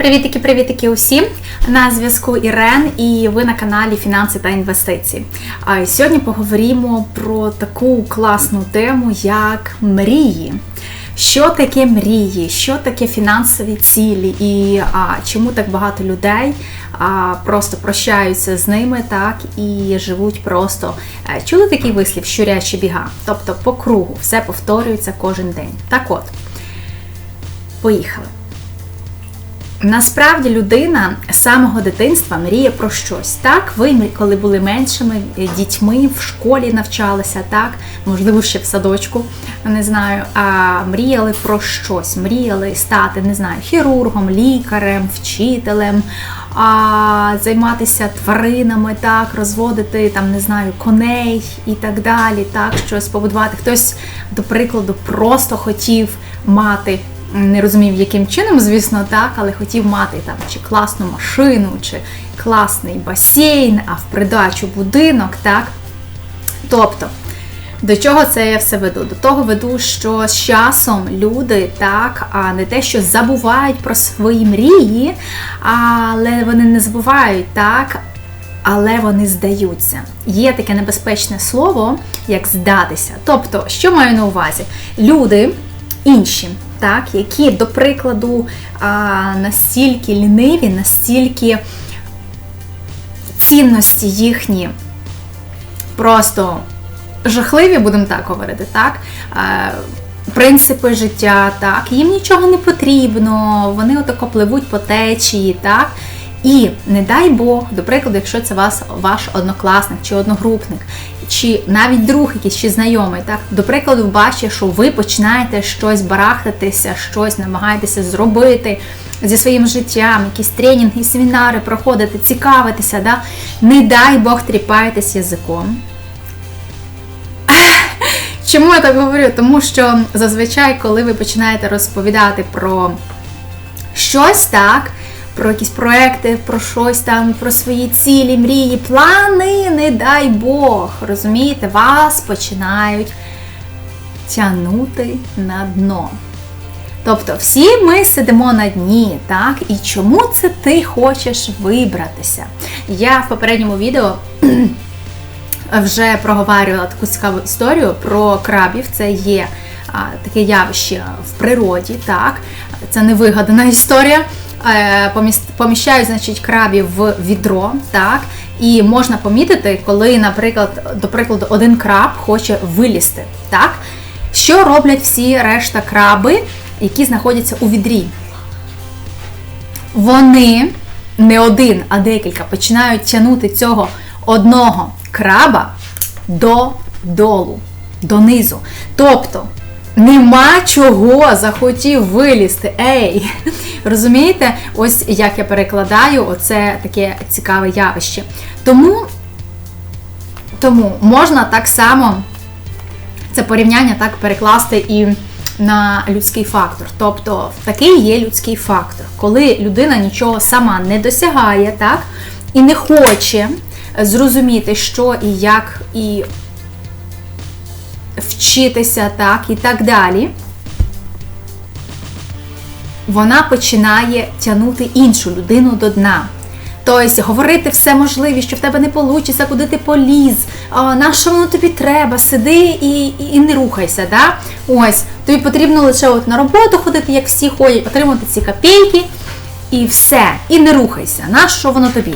Привітики, привітики усім! На зв'язку Ірен, і ви на каналі Фінанси та інвестиції. А сьогодні поговоримо про таку класну тему, як мрії. Що таке мрії, що таке фінансові цілі, і а, чому так багато людей а, просто прощаються з ними, так і живуть просто. Е, чули такий вислів щурячі біга? Тобто по кругу все повторюється кожен день. Так от, поїхали. Насправді людина з самого дитинства мріє про щось. Так, ви, коли були меншими е, дітьми в школі навчалися, так, можливо, ще в садочку, не знаю, а мріяли про щось, мріяли стати, не знаю, хірургом, лікарем, вчителем, а займатися тваринами, так, розводити там, не знаю, коней і так далі, так, щось побудувати. Хтось, до прикладу, просто хотів мати не розумів, яким чином, звісно, так, але хотів мати там чи класну машину, чи класний басейн, а в придачу будинок, так. Тобто, до чого це я все веду? До того веду, що з часом люди так, а не те, що забувають про свої мрії, але вони не забувають так. Але вони здаються. Є таке небезпечне слово, як здатися. Тобто, що маю на увазі? Люди інші, так, які, до прикладу, настільки ліниві, настільки цінності їхні просто жахливі, будемо так говорити, так. Принципи життя, так, їм нічого не потрібно, вони отако пливуть по течії, так. І не дай Бог, до прикладу, якщо це вас ваш однокласник чи одногрупник, чи навіть друг якийсь чи знайомий, так, до прикладу, бачить, що ви починаєте щось барахтатися, щось намагаєтеся зробити зі своїм життям, якісь тренінги, семінари проходити, цікавитися, да? не дай Бог тріпаєтесь язиком. Чому я так говорю? Тому що зазвичай, коли ви починаєте розповідати про щось так, про якісь проекти, про щось там, про свої цілі, мрії, плани, не дай Бог. Розумієте, вас починають тягнути на дно. Тобто, всі ми сидимо на дні, так? І чому це ти хочеш вибратися? Я в попередньому відео вже проговорювала таку цікаву історію про крабів. Це є а, таке явище в природі, так? Це не вигадана історія. Е, поміщають значить, крабів в відро, так, і можна помітити, коли, наприклад, до прикладу, один краб хоче вилізти. так, Що роблять всі решта краби, які знаходяться у відрі? Вони не один, а декілька починають тягнути цього одного краба додолу, донизу. Тобто Нема чого захотів вилізти. Ей! Розумієте? Ось як я перекладаю, оце таке цікаве явище. Тому, Тому можна так само це порівняння так перекласти і на людський фактор. Тобто, такий є людський фактор, коли людина нічого сама не досягає, так, і не хоче зрозуміти, що і як, і вчитися так і так далі, вона починає тягнути іншу людину до дна. Тобто говорити все можливе, що в тебе не вийде, куди ти поліз, на що воно тобі треба, сиди і і, не рухайся. Да? Ось, Тобі потрібно лише от на роботу ходити, як всі ходять, отримати ці копійки і все. І не рухайся. На що воно тобі?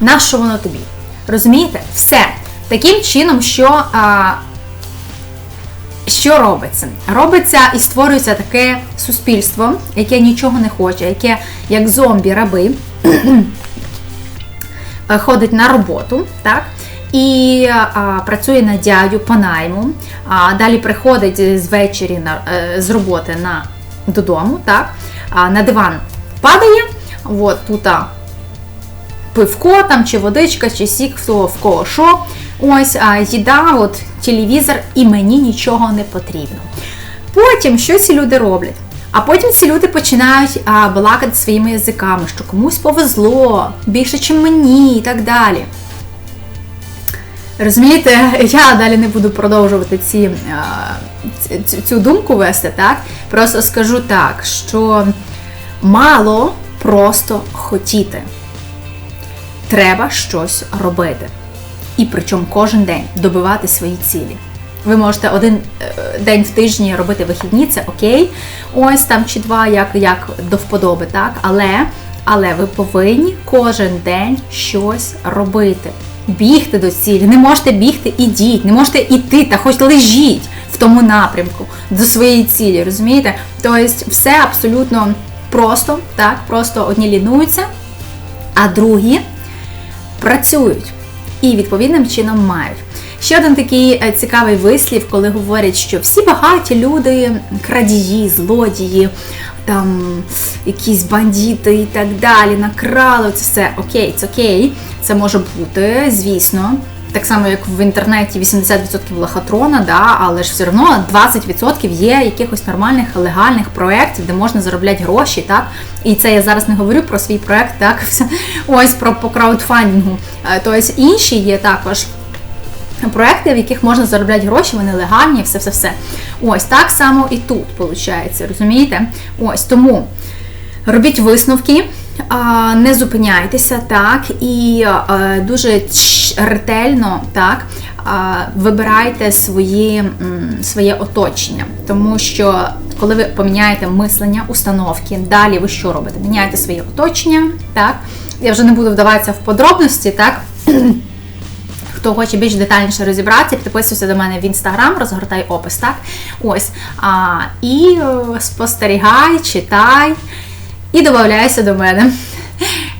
На що воно тобі? Розумієте? Все. Таким чином, що а, що робиться? Робиться і створюється таке суспільство, яке нічого не хоче, яке як зомбі-раби ходить на роботу, так? І а, працює на дядю по найму, а далі приходить з вечері на, е, з роботи на, додому, так? А, на диван падає, от тут пивко там, чи водичка, чи сік, в кого що. Ось а, їда, от телевізор, і мені нічого не потрібно. Потім що ці люди роблять? А потім ці люди починають а, балакати своїми язиками, що комусь повезло, більше, ніж мені, і так далі. Розумієте, я далі не буду продовжувати ці, цю думку вести, так? Просто скажу так, що мало просто хотіти. Треба щось робити. І причому кожен день добивати свої цілі. Ви можете один е, день в тижні робити вихідні, це окей, ось там чи два, як як до вподоби, так? Але, але ви повинні кожен день щось робити. Бігти до цілі. Не можете бігти, ідіть, не можете іти, та хоч лежіть в тому напрямку до своєї цілі, розумієте? Тобто все абсолютно просто, так, просто одні лінуються, а другі працюють і відповідним чином мають. Ще один такий е, цікавий вислів, коли говорять, що всі багаті люди, крадії, злодії, там якісь бандити і так далі, накрали це все окей, це окей, це може бути, звісно. Так само, як в інтернеті 80% лохотрона, да, але ж все одно 20% є якихось нормальних легальних проєктів, де можна заробляти гроші. так, І це я зараз не говорю про свій проєкт, так, ось про по краудфандингу. Е, тобто інші є також проекти, в яких можна заробляти гроші, вони легальні, все-все-все. Ось так само і тут, виходить, розумієте? Ось тому робіть висновки. Не зупиняйтеся, так, і дуже ретельно так, вибирайте свої, своє оточення. Тому що, коли ви поміняєте мислення, установки, далі ви що робите? Міняєте своє оточення, так. Я вже не буду вдаватися в подробності, так. Хто хоче більш детальніше розібратися, підписуйся до мене в інстаграм, розгортай опис, так? Ось. А, І е, спостерігай, читай і додайся до мене.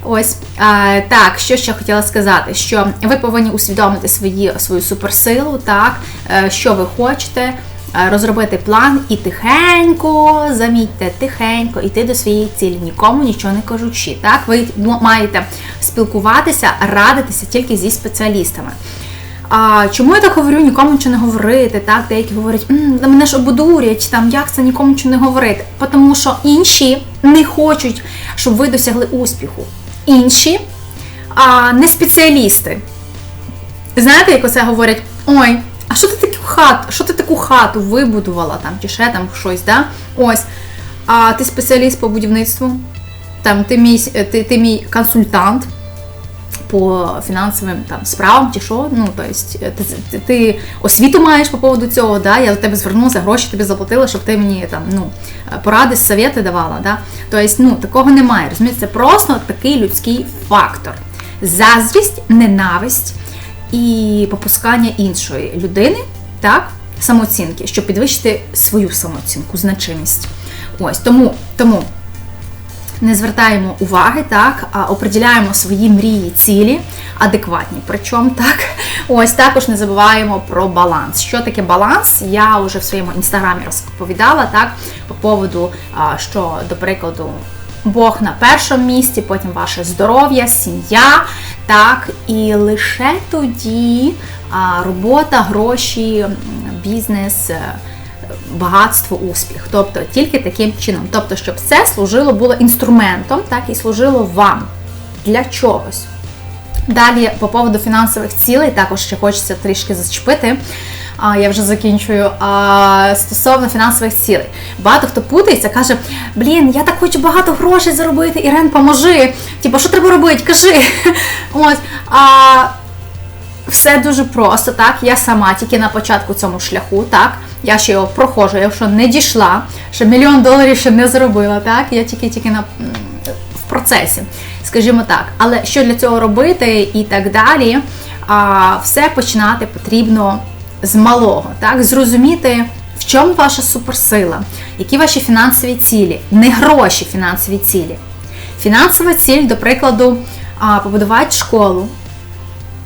Ось а, так, що ще хотіла сказати, що ви повинні усвідомити свої, свою суперсилу, так, е, що ви хочете, Е, розробити план і тихенько, замітьте, тихенько йти до своєї цілі, нікому нічого не кажучи. Так, ви маєте спілкуватися, радитися тільки зі спеціалістами. А чому я так говорю, нікому нічого не говорити? Так, деякі говорять, мене ж ободурять, там як це нікому нічого не говорити. Тому що інші не хочуть, щоб ви досягли успіху. Інші а, не спеціалісти. Знаєте, як оце говорять? Ой, а що ти таку хату, що ти таку хату вибудувала там, чи ще там щось, да? Ось. А ти спеціаліст по будівництву, там ти мій ти, ти мій консультант по фінансовим там справам чи що. Ну, тобто, ти, ти, ти освіту маєш по поводу цього, да? я до тебе звернулася, гроші тобі заплатила, щоб ти мені там, ну, поради, совєти давала. Да? Тобто, ну, такого немає. розумієте? Це просто такий людський фактор. Заздрість, ненависть і попускання іншої людини, так, самооцінки, щоб підвищити свою самооцінку, значимість. Ось тому, тому не звертаємо уваги, так, а оприділяємо свої мрії, цілі адекватні. Причому так, ось також не забуваємо про баланс. Що таке баланс? Я вже в своєму інстаграмі розповідала так, по поводу, що, до прикладу, Бог на першому місці, потім ваше здоров'я, сім'я. Так, і лише тоді робота, гроші, бізнес, е, багатство, успіх. Тобто тільки таким чином. Тобто, щоб це служило було інструментом, так і служило вам для чогось. Далі, по поводу фінансових цілей, також ще хочеться трішки зачепити а, я вже закінчую. А, Стосовно фінансових цілей. Багато хто путається, каже: Блін, я так хочу багато грошей заробити, Ірен, поможи. Типу, що треба робити? Кажи. Ось. А, все дуже просто, так. Я сама тільки на початку цьому шляху, так. Я ще його проходжу, якщо не дійшла, ще мільйон доларів ще не зробила, так. Я тільки-тільки на в процесі, скажімо так. Але що для цього робити і так далі, а, все починати потрібно з малого, так, зрозуміти, в чому ваша суперсила, які ваші фінансові цілі, не гроші фінансові цілі. Фінансова ціль, до прикладу, побудувати школу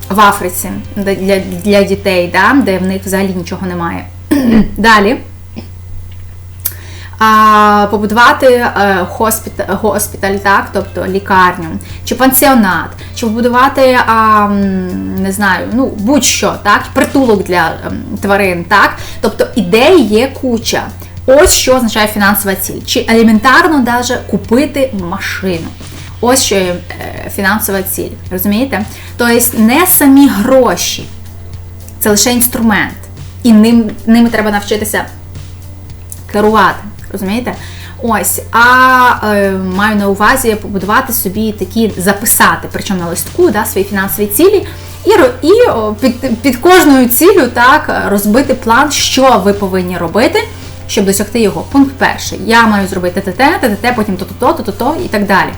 в Африці для для дітей, да, де в них взагалі нічого немає. Далі побудувати е, госпіталь, так, тобто лікарню, чи пансіонат, чи побудувати, не знаю, ну будь-що, так, притулок для ем, тварин, так, тобто ідей є куча. Ось що означає фінансова ціль. Чи елементарно даже купити машину. Ось що є е, фінансова ціль. Розумієте? Тобто не самі гроші, це лише інструмент. І ним, ними треба навчитися керувати. Розумієте? Ось, а е, маю на увазі побудувати собі такі, записати, причому на листку, да, свої фінансові цілі. І, і під, під кожною ціллю так розбити план, що ви повинні робити, щоб досягти його. Пункт перший. Я маю зробити ТТ, ТТТ, потім то-то, то-то, то і так далі.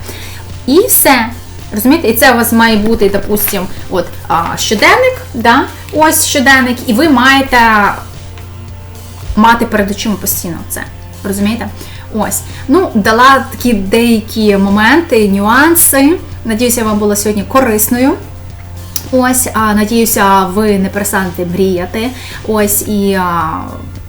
І все. Розумієте, і це у вас має бути, допустим, от а, щоденник, да? ось щоденник, і ви маєте мати перед очима постійно це. Розумієте? Ось. Ну, дала такі деякі моменти, нюанси. Надіюся, я вам було сьогодні корисною. Ось, а надіюся, ви не перестанете мріяти. Ось і а,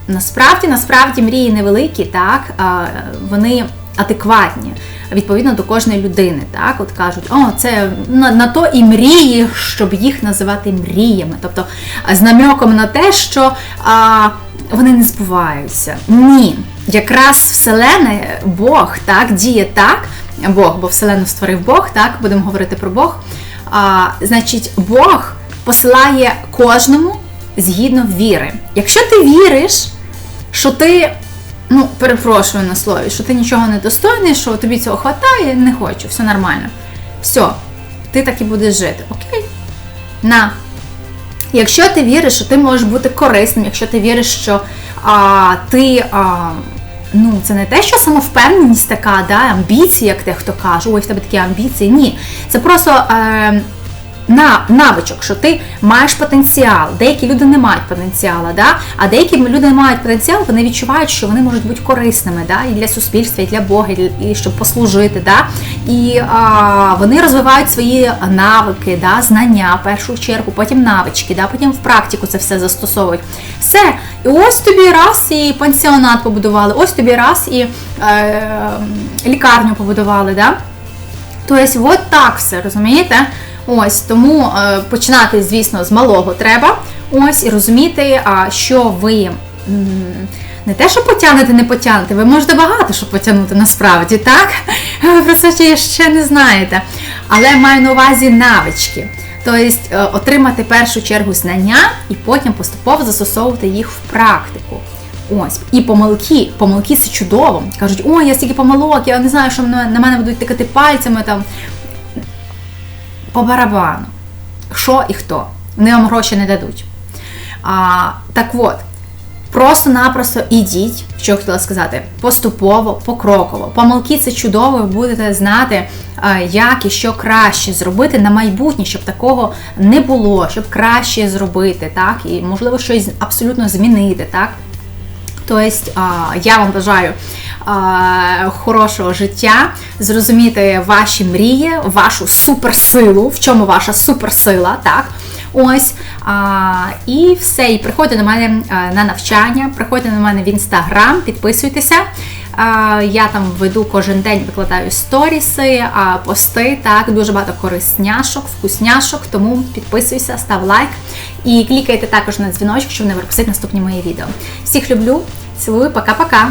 насправді, насправді мрії невеликі, так, а, вони адекватні. Відповідно до кожної людини, так от кажуть, о, це на, на то і мрії, щоб їх називати мріями, тобто з намеком на те, що а, вони не збуваються. Ні, якраз Вселене, Бог так діє так, Бог, бо Вселену створив Бог, так будемо говорити про Бог. А, значить, Бог посилає кожному згідно віри. Якщо ти віриш, що ти, ну, перепрошую на слові, що ти нічого не достойний, що тобі цього хватає, не хочу, все нормально. Все, ти так і будеш жити. Окей? На. Якщо ти віриш, що ти можеш бути корисним, якщо ти віриш, що а, ти. А, Ну, це не те, що самовпевненість така, да, амбіції, як дехто каже, ой, в тебе такі амбіції. Ні. Це просто е, навичок, що ти маєш потенціал. Деякі люди не мають потенціалу, да? а деякі люди не мають потенціал, вони відчувають, що вони можуть бути корисними да? і для суспільства, і для Бога, і щоб послужити. Да? І а, вони розвивають свої навики, да? знання в першу чергу, потім навички, да? потім в практику це все застосовують. Все. І ось тобі раз і пансіонат побудували, ось тобі раз і е, лікарню побудували. Да? Тобто, от так все, розумієте? Ось тому е, починати, звісно, з малого треба. Ось і розуміти, а що ви не те, що потягнете, не потягнете, ви можете багато що потягнути насправді, так? Ви про це ще- ще не знаєте. Але маю на увазі навички. Тобто е, отримати першу чергу знання і потім поступово застосовувати їх в практику. Ось і помилки, помилки це чудово. Кажуть, ой, я стільки помилок, я не знаю, що на мене будуть тикати пальцями там. По барабану. Що і хто? Вони вам гроші не дадуть. А, так от, просто-напросто ідіть, що я хотіла сказати, поступово, покроково. Помилки це чудово, ви будете знати, як і що краще зробити на майбутнє, щоб такого не було, щоб краще зробити, так, і можливо щось абсолютно змінити, так. Тобто есть я вам бажаю хорошого життя, зрозуміти ваші мрії, вашу суперсилу, в чому ваша суперсила, так? Ось. І все. І приходьте до мене на навчання, приходьте до мене в інстаграм, підписуйтеся. Я там веду кожен день, викладаю сторіси, пости, так, дуже багато корисняшок, вкусняшок, тому підписуйся, став лайк і клікайте також на дзвіночок, щоб не пропустити наступні мої відео. Всіх люблю, цілую, пока-пока!